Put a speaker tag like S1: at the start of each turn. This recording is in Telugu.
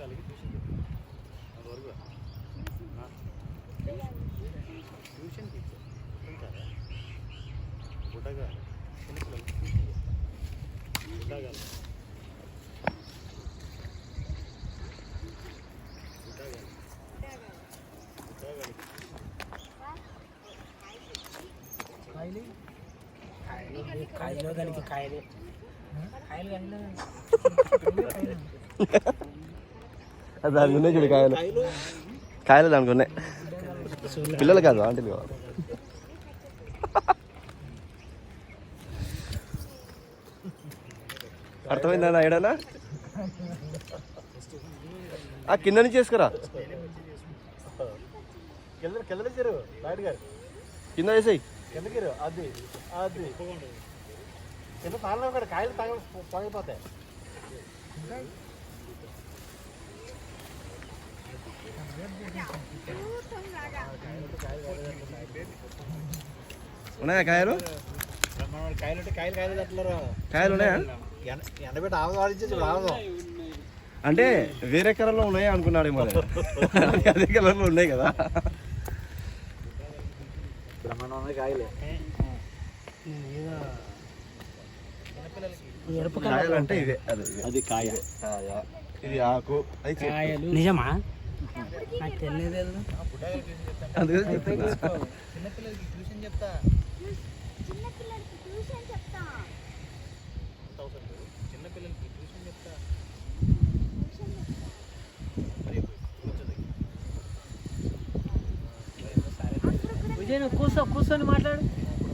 S1: బుడగాలికి ట్యూషన్ చెప్తాను అంతవరకు ట్యూషన్ టీచర్ ఉంటారా బుడగాలి చిన్నపిల్లలకి ట్యూషన్ చెప్తాను బుడగాలి బుడగాలి బుడగాలికి
S2: కాయలు దానికి కాయలు కాయలు
S3: దానికి ఉన్నాయి చూడు కాయలు. కాయలు దానికి ఉన్నాయి పిల్లలు కాదు ఆంటీలు కావాలి అర్థమైందా ఏడనా? ఆ కింద నుంచి చేసుకురా
S1: కింద
S3: వేసేయి.
S1: అది అది. కింద ఇక్కడ కాయలు తాగ పొగైపోతాయి
S3: ఉన్నాయా కాయలు?
S1: కాయలు అంటే కాయలు కాయలు తట్టలేరు
S3: కాయలు ఉన్నాయా? అంటే వేరే కలర్లో ఉన్నాయా అనుకున్నాడు ఏమో అదే కలర్లో ఉన్నాయి కదా.
S1: కాయలే.
S3: అంటే ఇవే. అదే
S1: కాయ.
S3: కాయ. ఇది ఆకు. అది చెట్టు.
S2: కాయలు. నిజమా? నాకు తెలియదు.
S3: అందుకని చెప్తున్నా.
S2: విజయ్ నువ్వు కూర్చో కూర్చొని మాట్లాడు.